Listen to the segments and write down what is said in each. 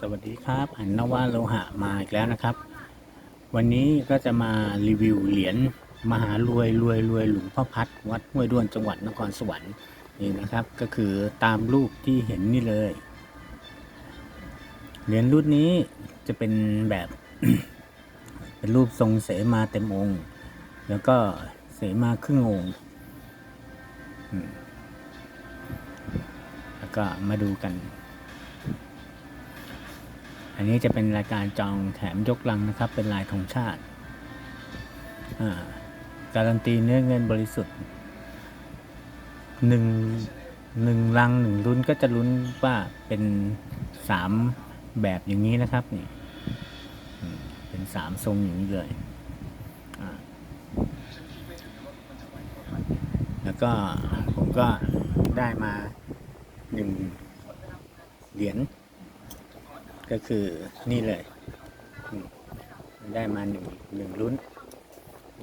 สวัสดีครับอันนวาโลหะมาอีกแล้วนะครับ วันนี้ก็จะมารีวิวเหรียญมหารวยรวยรวยหลวงพ่อพัดวัดห้วยด้วนจังหวัดนครสวรรค์นี่นะครับ ก็คือตามรูปที่เห็นนี่เลยเหรียญรุ่นนี้จะเป็นแบบ เป็นรูปทรงเสมาเต็มองค์ แล้วก็เสมาครึ่งองค์แล้วก็มาดูกัน อันนี้จะเป็นรายการจองแถมยกลังนะครับ เป็นลายธงชาติอ่าการันตีเนื้อเงินบริสุทธิ์หนึ่งหนึ่งลังหนึ่งลุ้นก็จะลุ้นว่าเป็นสามแบบอย่างนี้นะครับนี่เป็นสามทรงอย่างนี้เลยแล้วก็ผมก็ได้มาหนึ่งเหรียญ ก็คือนี่เลย ได้มาหนึ่งหนึ่งลุ้น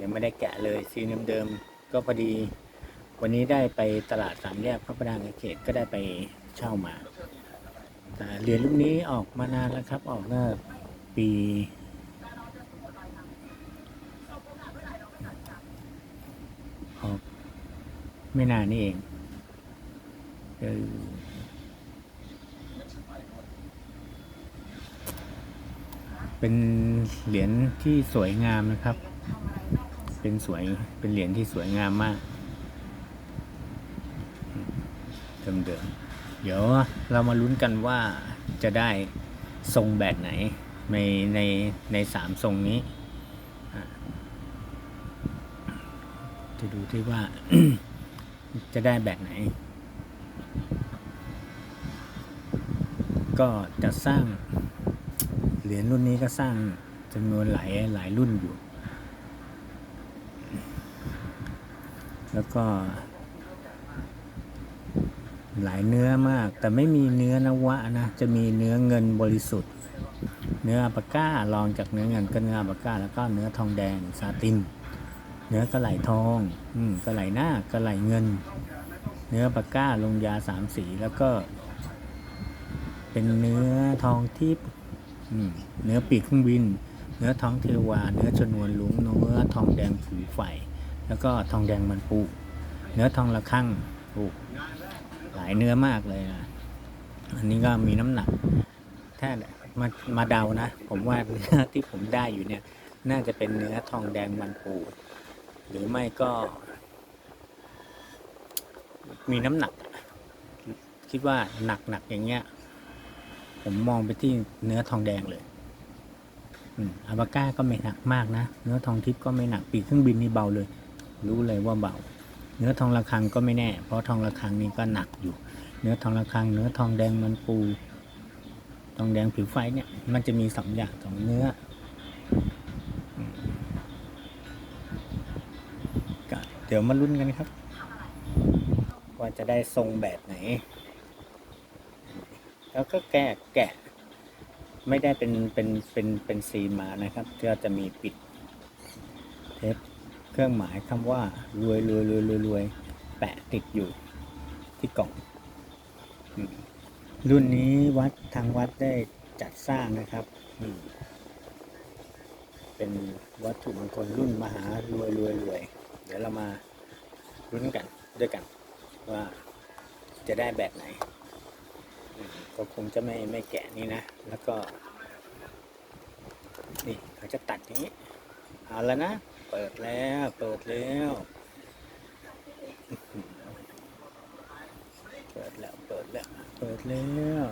ยังไม่ได้แกะเลยซีเดิมๆก็พอดี วันนี้ได้ไปตลาดสามแยกพระประดางเขตก็ได้ไปเช่ามาแต่เหรียญรุ่นนี้ออกมานานแล้วครับ ออกเมื่อปีออกไม่นานนี่เองเอ เป็นเหรียญที่สวยงามนะครับ เป็นสวย เป็นเหรียญที่สวยงามมากเดิมเดิมๆเดี๋ยวเรามาลุ้นกันว่าจะได้ทรงแบบไหนในในในสามทรงนี้ จะดูที่ว่าจะได้แบบไหน ก็จะสร้าง เหรียญรุ่นนี้ก็สร้างจำนวนหลายหลายรุ่นอยู่ แล้วก็ หลายเนื้อมาก แต่ไม่มีเนื้อนวะนะ จะมีเนื้อเงินบริสุทธิ์ เนื้ออัปก้ารองจากเนื้อเงินก็เนื้ออัปก้า แล้วก็เนื้อทองแดงซาติน เนื้อกระไหลทอง อืมกระไหลหน้ากระไหลเงิน เนื้อปากก้าลงยาสามสีแล้วก็ เป็นเนื้อทองทิพย์ เนื้อปีกเครื่องบิน เนื้อท้องเทวา เนื้อชนวนลุงเนื้อทองแดงผูไฟแล้วก็ทองแดงมันปู เนื้อทองระฆังโอ้หลายเนื้อมากเลยนะ อันนี้ก็มีน้ำหนัก ถ้ามามาเดานะ ผมว่าเนื้อที่ผมได้อยู่เนี่ย น่าจะเป็นเนื้อทองแดงมันปู หรือไม่ก็ มีน้ำหนัก คิดว่าหนักหนักๆอย่างเงี้ย ผมมองไปที่เนื้อทองแดงเลยอืมอาบาก้าก็ไม่หนักมากนะ เนื้อทองทิพย์ก็ไม่หนัก ปีกเครื่องบินนี่เบาเลย รู้เลยว่าเบา เนื้อทองระฆังก็ไม่แน่ เพราะทองระฆังนี่ก็หนักอยู่ เนื้อทองระฆัง เนื้อทองแดงมันปู ทองแดงผิวไฟเนี่ย มันจะมีสองอย่างสองเนื้อก็เดี๋ยวมาลุ้นกันครับ ว่าจะได้ทรงแบบไหน แล้วก็แกะแกะ ไม่ได้เป็นเป็นเป็นเป็นซีมานะครับก็จะมีปิดเทปเครื่องหมายคำว่ารวยรวยรวยรวยรวยแปะติดอยู่ที่กล่อง รุ่นนี้วัดทางวัดได้จัดสร้างนะครับเป็นวัตถุมงคลรุ่นมหารวยรวยรวย เดี๋ยวเรามาลุ้นกันด้วยกันว่าจะได้แบบไหน ก็คงจะไม่ไม่แกะนี่นะ แล้วก็ นี่เขาจะตัดอย่างนี้ เอาแล้วนะ เปิดแล้ว เปิดแล้ว เปิดแล้ว เปิดแล้ว เปิดแล้ว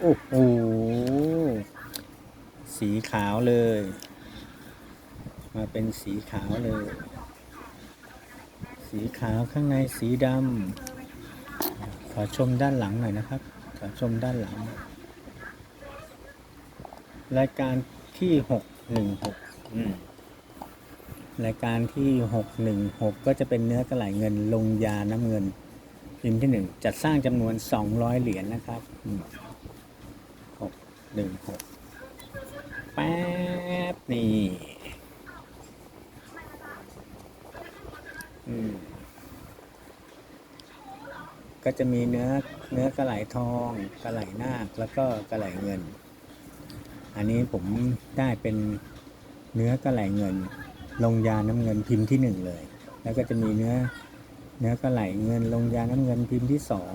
โอ้โห สีขาวเลย มาเป็นสีขาวเลย สีขาวข้างในสีดำขอชมด้านหลังหน่อยนะครับ ขอชมด้านหลัง รายการที่หกหนึ่งหกรายการที่หกหนึ่งหกก็จะเป็นเนื้อกระไหลเงินลงยาน้ำเงิน พิมพ์ที่หนึ่งจัดสร้างจำนวนสองร้อยเหรียญนะครับหกหนึ่งหกแป๊บนี่อืม ก็จะมีเนื้อเนื้อกระไหลทองกระไหลนาคแล้วก็กระไหลเงิน อันนี้ผมได้เป็นเนื้อกระไหลเงิน ลงยาน้ำเงินพิมพ์ที่หนึ่งเลย แล้วก็จะมีเนื้อเนื้อกระไหลเงิน ลงยาน้ำเงินพิมพ์ที่สอง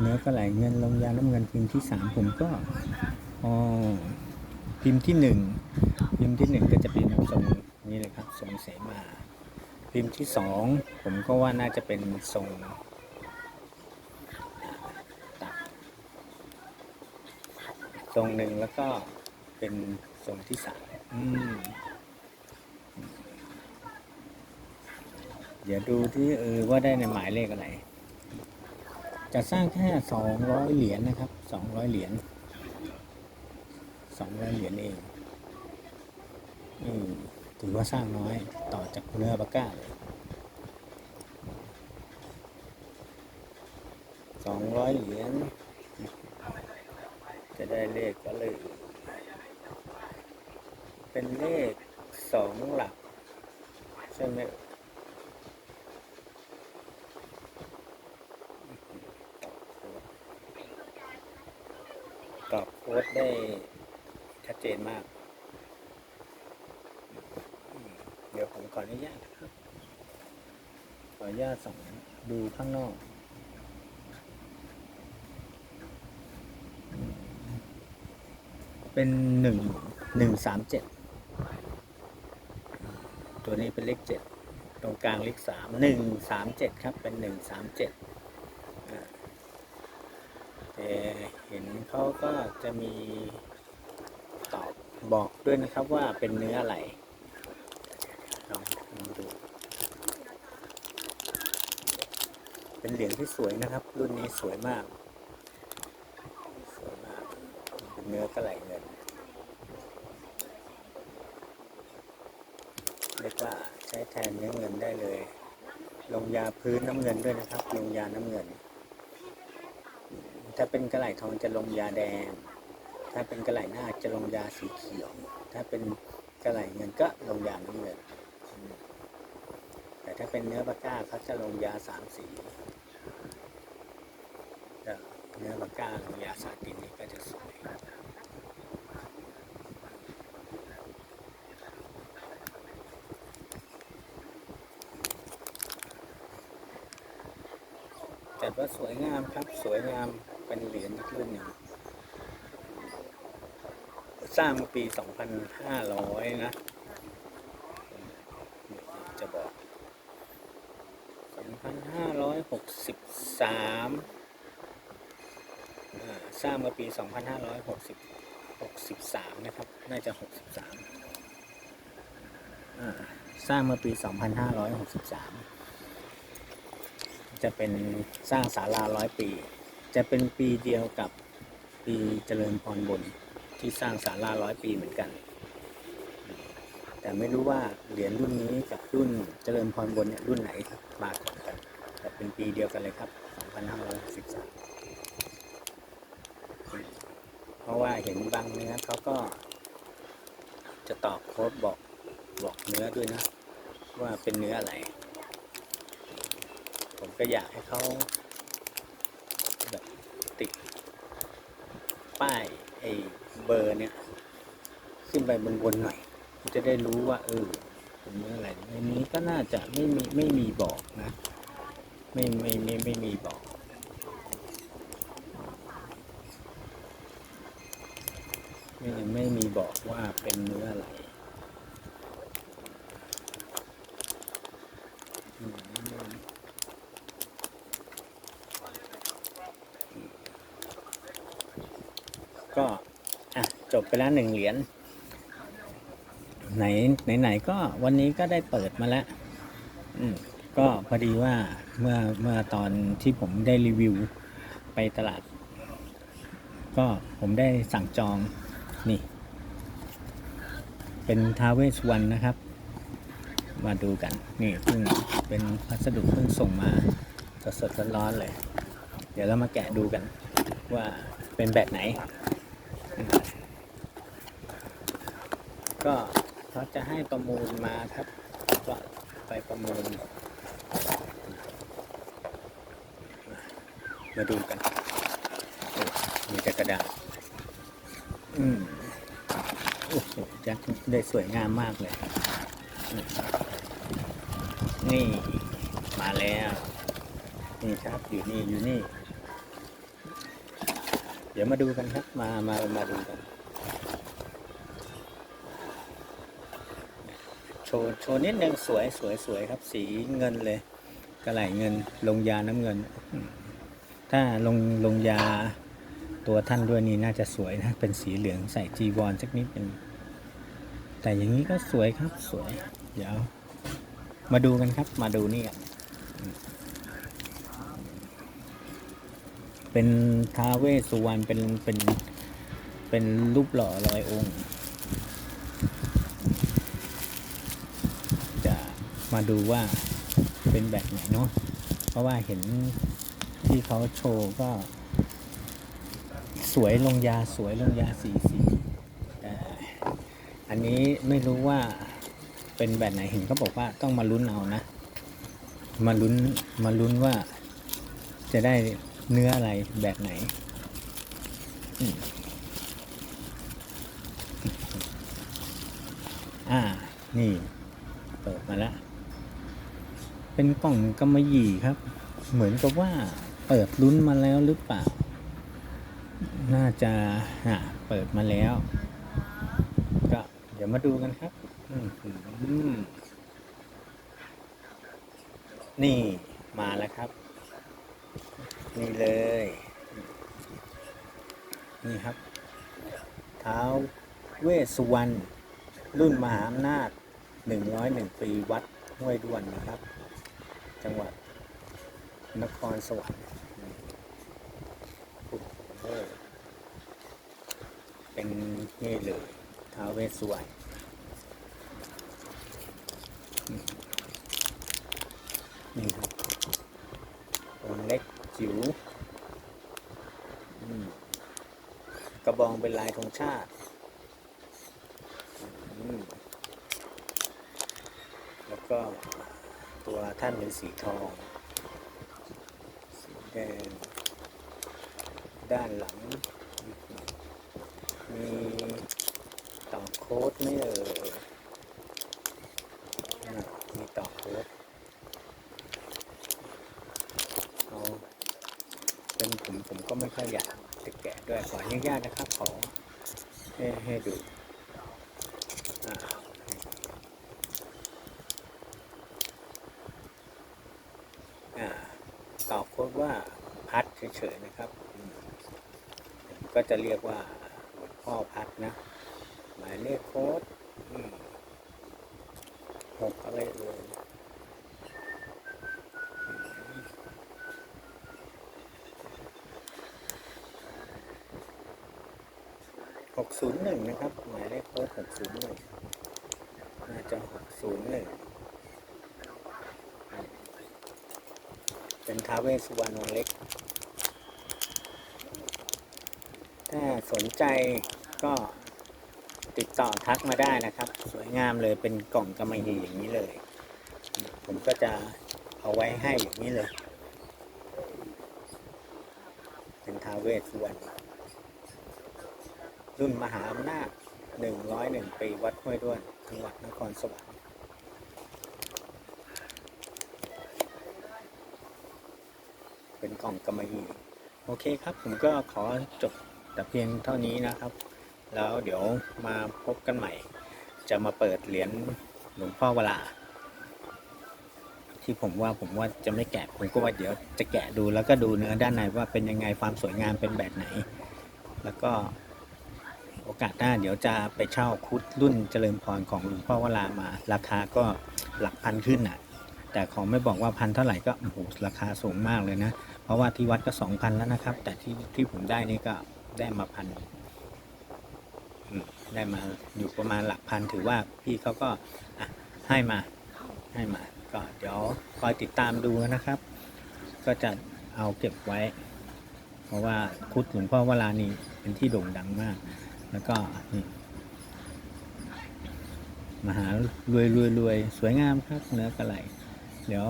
เนื้อกระไหลเงิน ลงยาน้ำเงินพิมพ์ที่สามผมก็อ๋อพิมพ์ที่หนึ่งพิมพ์ที่หนึ่งก็จะเป็นทรงนี้เลยครับทรงเสมาพิมพ์ที่สองผมก็ว่าน่าจะเป็นทรงตัดท รงหนึ่งแล้วก็เป็นทรงที่สามอืมเดี๋ยวดูที่เออว่าได้ในหมายเลขอะไร จะสร้างแค่สองร้อยเหรียญนะครับสองร้อยเหรียญสองร้อยเหรียญเองอืมถือว่าสร้างน้อยต่อจากเนื้อปาก้าเลยสองร้อยเหรียญ ได้เลขก็เลยเป็นเลขสองหลัก ใช่ไหมตอบโค้ดได้ชัดเจนมาก เดี๋ยวผมขออนุญาตครับ ขออนุญาตส่องดูข้างนอก เป็นหนึ่งหนึ่งสามเจ็ดตัวนี้เป็นเลขเจ็ดตรงกลางเลขสามหนึ่งสามเจ็ดครับเป็นหนึ่งสามเจ็ดแต่เห็นเขาก็จะมีตอบบอกด้วยนะครับว่าเป็นเนื้ออะไรลองลองดู เป็นเหรียญที่สวยนะครับ รุ่นนี้สวยมาก สวยมาก เป็นเนื้อกระไหลเงิน เรียกว่าใช้แทนเนื้อเงินได้เลย ลงยาพื้นน้ำเงินด้วยนะครับ ลงยาน้ำเงิน ถ้าเป็นกระไหลทองจะลงยาแดง ถ้าเป็นกระไหลหน้าจะลงยาสีเขียว ถ้าเป็นกระไหลเงินก็ลงยาน้ำเงิน แต่ถ้าเป็นเนื้อปลาก้าเขาจะลงยาสามสีเนื้อปลาก้าลงยาซาตินนี่ก็จะสวย แต่ว่าสวยงามครับ สวยงามเป็นเหรียญอีกรุ่นหนึ่งสร้างมาปี 2500 นะ จะบอก 2563 สร้างมื่อปี 2560 63 นะครับ น่าจะ 63 สร้างมื่อปี 2563 จะเป็นสร้างศาลาร้อยปี จะเป็นปีเดียวกับปีเจริญพรบนที่สร้างศาลาร้อยปีเหมือนกัน แต่ไม่รู้ว่าเหรียญรุ่นนี้กับรุ่นเจริญพรบนเนี่ยรุ่นไหนมาก่อนกัน แต่เป็นปีเดียวกันเลยครับ 2563เพราะว่าเห็นบางเนื้อเขาก็จะตอบโค้ดบอกบอกเนื้อด้วยนะ ว่าเป็นเนื้ออะไร ผมก็อยากให้เขาแบบติด ป้ายไอ้เบอร์เนี่ยขึ้นไปบนบนหน่อยจะได้รู้ว่า เออเป็นเนื้ออะไรในนี้ก็น่าจะไม่มีไม่มีบอกนะ ไม่ไม่ไม่ไม่มีบอกไม่ไม่มีบอกว่าเป็นเนื้ออะไรอืม ก็อะจบไปแล้วหนึ่งเหรียญไหนไหนก็วันนี้ก็ได้เปิดมาแล้วอืมก็พอดีว่าเมื่อเมื่อตอนที่ผมได้รีวิวไปตลาด ก็ผมได้สั่งจองนี่ เป็นทาเวสวันนะครับ มาดูกัน นี่เพิ่งเป็นพัสดุเพิ่งส่งมาสดๆร้อนๆเลย เดี๋ยวเรามาแกะดูกันว่าเป็นแบบไหน ก็เขาจะให้ประมูลมาครับ ก็ไปประมูล มาดูกัน มีแต่กระดาษ อืมโอ้โหยัดได้สวยงามมากเลย นี่ มาแล้ว นี่ครับ อยู่นี่ อยู่นี่ เดี๋ยวมาดูกันครับ มา มา มาดูกัน โชว์ โชว์นิดนึงสวย สวย สวยครับ สีเงินเลย กระไหลเงิน ลงยาน้ำเงิน ถ้าลง ลงยาตัวท่านด้วยนี่น่าจะสวยนะ เป็นสีเหลืองใส่จีวรสักนิดหนึ่ง แต่อย่างนี้ก็สวยครับ สวย เดี๋ยว มาดูกันครับ มาดูนี่กันอืม เป็นท้าเวสสุวรรณเป็นเป็นเป็นรูปหล่อร้อยองค์ จะมาดูว่าเป็นแบบไหนเนาะเพราะว่าเห็นที่เขาโชว์ก็ สวยลงยาสวยลงยาสีสีแต่อันนี้ไม่รู้ว่าเป็นแบบไหนเห็นเขาบอกว่าต้องมาลุ้นเอานะ มาลุ้นมาลุ้นว่าจะได้ เนื้ออะไรแบบไหนอ่า นี่ เปิดมาแล้ว เป็นกล่องกำมะหยี่ครับ เหมือนกับว่าเปิดลุ้นมาแล้วหรือเปล่า น่าจะอะเปิดมาแล้ว ก็เดี๋ยวมาดูกันครับ นี่มาแล้วครับ นี่เลย นี่ครับเท้าเวสุวรรณรุ่นมหาอำนาจหนึ่งร้อยหนึ่งปีวัดห้วยด้วนนะครับ จังหวัดนครสวรรค์เป็นนี่เลยท้าวเวสสุวรรณนี่ครับองค์เล็ก จิ๋วกระบองเป็นลายธงชาติ แล้วก็ตัวท่านเป็นสีทอง สีแดง ด้านหลัง มีต่อโค้ดไหม่เอ่ยมีต่อโค้ดเอา เป็นผมผมก็ไม่ค่อยอยากจะแกะด้วยขออนุญาตนะครับขอให้ให้ดูอ่าตอบโค้ดว่าพัดเฉยๆนะครับ ก็จะเรียกว่าหลวงพ่อพัดนะ หมายเลขโค้ดหกอะไรเลยหก ศูนย์หนึ่งนะครับหมายเลขโค้ดหกศูนย์หนึ่งน่าจะหกศูนย์หนึ่งเป็นท้าเวสุวรรณองเล็ก ถ้าสนใจก็ติดต่อทักมาได้นะครับ สวยงามเลยเป็นกล่องกำมะหยี่อย่างนี้เลย ผมก็จะเอาไว้ให้อย่างนี้เลย เป็นท้าเวสุวรรณ รุ่นมหาอำนาจหนึ่งร้อยหนึ่งปีวัดห้วยด้วน จังหวัดนครสวรรค์เป็นกล่องกำมะหยี่โอเคครับ ผมก็ขอจบแต่เพียงเท่านี้นะครับ แล้วเดี๋ยวมาพบกันใหม่ จะมาเปิดเหรียญหลวงพ่อเวลา ที่ผมว่าผมว่าจะไม่แกะ ผมก็ว่าเดี๋ยวจะแกะดูแล้วก็ดูเนื้อด้านในว่าเป็นยังไงความสวยงามเป็นแบบไหน แล้วก็ โอกาสหน้าเดี๋ยวจะไปเช่าคุดรุ่นเจริญพรของหลวงพ่อวลามา ราคาก็หลักพันขึ้นอะ แต่ขอไม่บอกว่าพันเท่าไหร่ก็โอ้โหราคาสูงมากเลยนะ เพราะว่าที่วัดก็สองพันแล้วนะครับ แต่ที่ที่ผมได้นี่ก็ได้มาพันได้มาอยู่ประมาณหลักพันถือว่าพี่เขาก็ให้มาให้มาก็เดี๋ยวคอยติดตามดูนะครับ ก็จะเอาเก็บไว้ เพราะว่าคุดหลวงพ่อวลานี่เป็นที่โด่งดังมาก แล้วก็นี่มหารวยรวยรวยสวยงามครับเนื้อกระไหลเดี๋ยว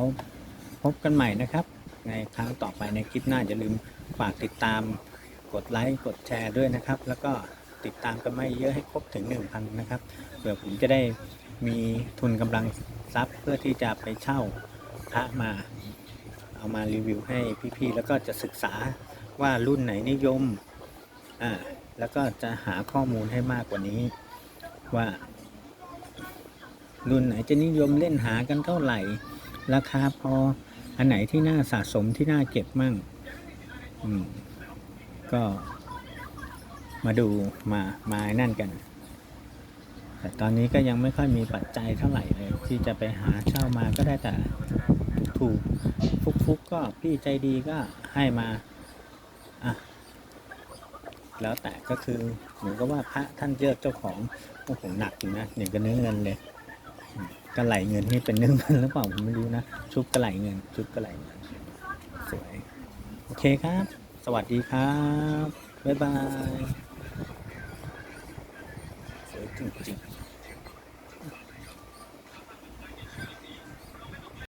พบกันใหม่นะครับ ในครั้งต่อไปในคลิปหน้าอย่าลืมฝากติดตามกดไลค์กดแชร์ด้วยนะครับ แล้วก็ติดตามกันมาเยอะให้ครบถึง 1,000 นะครับเผื่อผมจะได้มีทุนกำลังทรัพย์เพื่อที่จะไปเช่าพระมา เอามารีวิวให้พี่ๆ แล้วก็จะศึกษาว่ารุ่นไหนนิยมอ่า แล้วก็จะหาข้อมูลให้มากกว่านี้ ว่า รุ่นไหนจะนิยมเล่นหากันเท่าไหร่ ราคาพออันไหนที่น่าสะสมที่น่าเก็บมั่งอืมก็มาดูมามานั่นกัน แต่ตอนนี้ก็ยังไม่ค่อยมีปัจจัยเท่าไหร่เลยที่จะไปหาเช่ามาก็ได้แต่ถูกฟุกฟุกๆก็พี่ใจดีก็ให้มาอะ แล้วแต่ก็คือเหมือนกับว่าพระท่านเลือกเจ้าของโอ้โหหนักอยู่นะอย่างกระเนื้อเงินเลยกระไหลเงินนี่เป็นเนื้อเงินหรือเปล่าผมไม่รู้นะชุบกระไหลเงินชุบกระไหลเงินสวยโอเคครับ สวัสดีครับบ๊ายบายสวยจริงๆ